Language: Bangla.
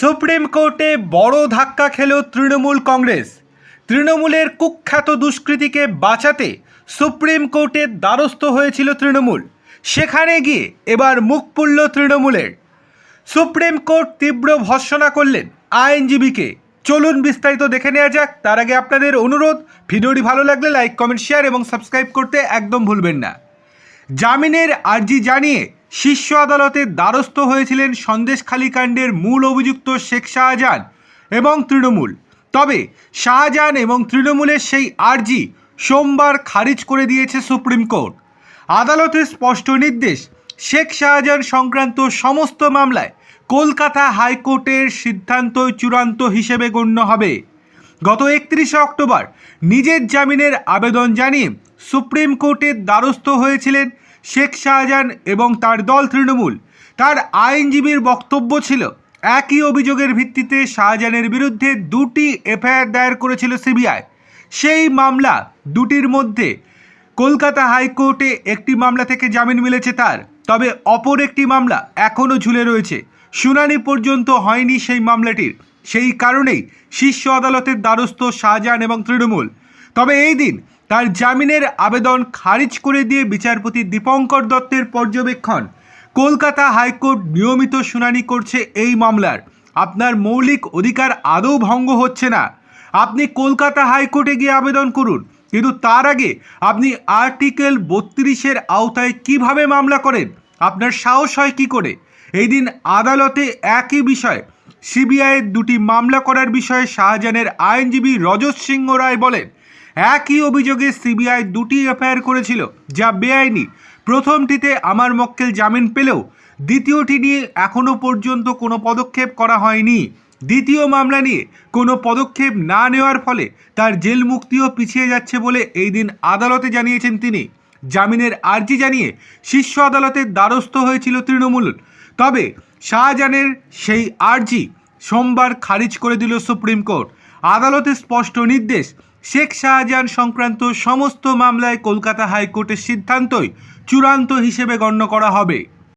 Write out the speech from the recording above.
সুপ্রিম কোর্টে বড় ধাক্কা খেল তৃণমূল কংগ্রেস। তৃণমূলের কুখ্যাত দুষ্কৃতীকে বাঁচাতে সুপ্রিম কোর্টের দ্বারস্থ হয়েছিল তৃণমূল। সেখানে গিয়ে এবার মুখ পুড়ল তৃণমূলের। সুপ্রিম কোর্ট তীব্র ভর্সনা করলেন আইনজীবীকে। চলুন বিস্তারিত দেখে নেওয়া যাক। তার আগে আপনাদের অনুরোধ, ভিডিওটি ভালো লাগলে লাইক, কমেন্ট, শেয়ার এবং সাবস্ক্রাইব করতে একদম ভুলবেন না। জামিনের আর্জি জানিয়ে শীর্ষ আদালতের দ্বারস্থ হয়েছিলেন সন্দেশখালী কাণ্ডের মূল অভিযুক্ত শেখ শাহজাহান এবং তৃণমূল। তবে শাহজাহান এবং তৃণমূলের সেই আর্জি সোমবার খারিজ করে দিয়েছে সুপ্রিম কোর্ট। আদালতের স্পষ্ট নির্দেশ, শেখ শাহজাহান সংক্রান্ত সমস্ত মামলায় কলকাতা হাইকোর্টের সিদ্ধান্ত চূড়ান্ত হিসেবে গণ্য হবে। গত একত্রিশে অক্টোবর নিজের জামিনের আবেদন জানিয়ে সুপ্রিম কোর্টের দ্বারস্থ হয়েছিলেন শেখ শাহজাহান এবং তার দল তৃণমূল। তার আইনজীবীর বক্তব্য ছিল, একই অভিযোগের ভিত্তিতে শাহজাহানের বিরুদ্ধে দুটি এফআইআর দায়ের করেছিল সিবিআই। সেই মামলা দুটির মধ্যে কলকাতা হাইকোর্টে একটি মামলা থেকে জামিন মিলেছে তার, তবে অপর একটি মামলা এখনও ঝুলে রয়েছে। শুনানি পর্যন্ত হয়নি সেই মামলাটির। সেই কারণেই শীর্ষ আদালতের দ্বারস্থ শাহজাহান এবং তৃণমূল। তবে এই দিন তার জামিনের আবেদন খারিজ করে দিয়ে বিচারপতি দীপঙ্কর দত্তের পর্যবেক্ষণ। কলকাতা হাইকোর্ট নিয়মিত শুনানি করছে এই মামলার। আপনার মৌলিক অধিকার আদৌ ভঙ্গ হচ্ছে না। আপনি কলকাতা হাইকোর্টে গিয়ে আবেদন করুন, কিন্তু তার আগে আপনি আর্টিকেল বত্রিশের আওতায় কীভাবে মামলা করেন? আপনার সাহস হয় কী করে? এই দিন আদালতে একই বিষয়, সিবিআইয়ের দুটি মামলা করার বিষয়ে শাহজাহানের আইনজীবী রজত সিংহ রায় বলেন একই অভিযোগে সিবিআই দুটি এফআইআর করেছিল, যা বেআইনি। প্রথমটিতে আমার মক্কেল জামিন পেলেও, দ্বিতীয়টি নিয়ে এখনও পর্যন্ত কোনো পদক্ষেপ করা হয়নি। দ্বিতীয় মামলা নিয়ে কোনো পদক্ষেপ না নেওয়ার ফলে তার জেল মুক্তিও পিছিয়ে যাচ্ছে বলে এই দিন আদালতে জানিয়েছেন তিনি। জামিনের আর্জি জানিয়ে শীর্ষ আদালতের দ্বারস্থ হয়েছিল তৃণমূল। তবে শাহজাহানের সেই আর্জি সোমবার খারিজ করে দিল সুপ্রিম কোর্ট। আদালতের স্পষ্ট নির্দেশ, শেখ শাহজাহান সংক্রান্ত সমস্ত মামলায় কলকাতা হাইকোর্টের সিদ্ধান্তই চূড়ান্ত হিসেবে গণ্য করা হবে।